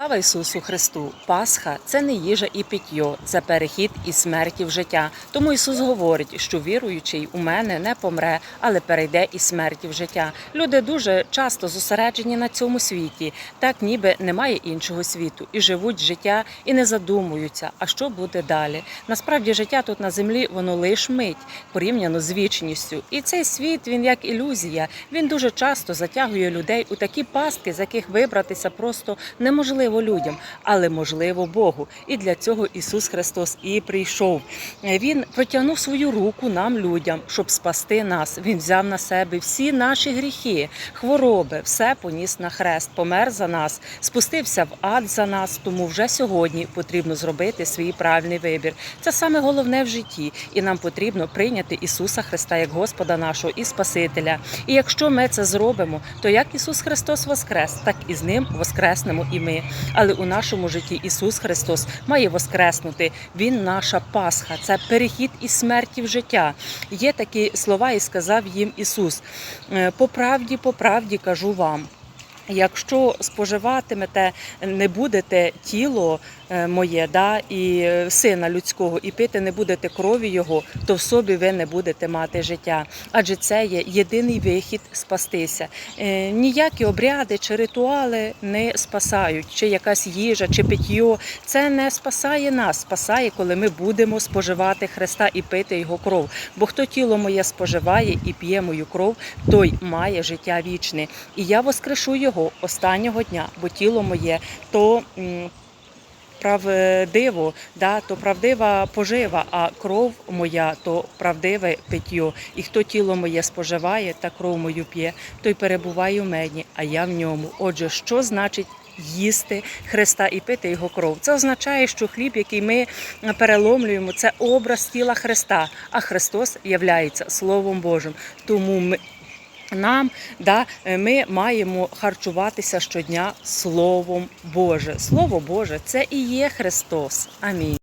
Слава Ісусу Христу! Пасха це не їжа і питьо, це перехід із смерті в життя. Тому Ісус говорить, що віруючий у мене не помре, але перейде із смерті в життя. Люди дуже часто зосереджені на цьому світі, так ніби немає іншого світу, і живуть життя і не задумуються, а що буде далі. Насправді життя тут на землі воно лиш мить порівняно з вічністю. І цей світ він як ілюзія. Він дуже часто затягує людей у такі пастки, з яких вибратися просто неможливо людям, але можливо Богу. І для цього Ісус Христос і прийшов. Він протягнув свою руку нам, людям, щоб спасти нас. Він взяв на себе всі наші гріхи, хвороби, все поніс на хрест, помер за нас, спустився в ад за нас. Тому вже сьогодні потрібно зробити свій правильний вибір. Це саме головне в житті, і нам потрібно прийняти Ісуса Христа як Господа нашого і Спасителя. І якщо ми це зробимо, то як Ісус Христос воскрес, так і з ним воскреснемо і ми. Але у нашому житті Ісус Христос має воскреснути. Він наша Пасха, це перехід із смерті в життя. Є такі слова, і сказав їм Ісус: «Е, по правді, по правді кажу вам. Якщо споживатимете, не будете тіло моє, да, і е, сина людського, і пити не будете крові його, то в собі ви не будете мати життя. Адже це є єдиний вихід спастися. Е, Ніякі обряди чи ритуали не спасають, чи якась їжа, чи питьо. Це не спасає нас. Спасає, коли ми будемо споживати Христа і пити його кров. Бо хто тіло моє споживає і п'є мою кров, той має життя вічне. І я воскрешу його останнього дня, бо тіло моє то. Правдиво, да, то правдива пожива, а кров моя то правдиве питьо. І хто тіло моє споживає та кров мою п'є, той перебуває в мені, а я в ньому. Отже, що значить їсти Христа і пити його кров? Це означає, що хліб, який ми переломлюємо, це образ тіла Христа, а Христос являється Словом Божим. Тому ми. Нам да, е, ми маємо харчуватися щодня Словом Боже. Слово Боже це і є Христос. Амінь.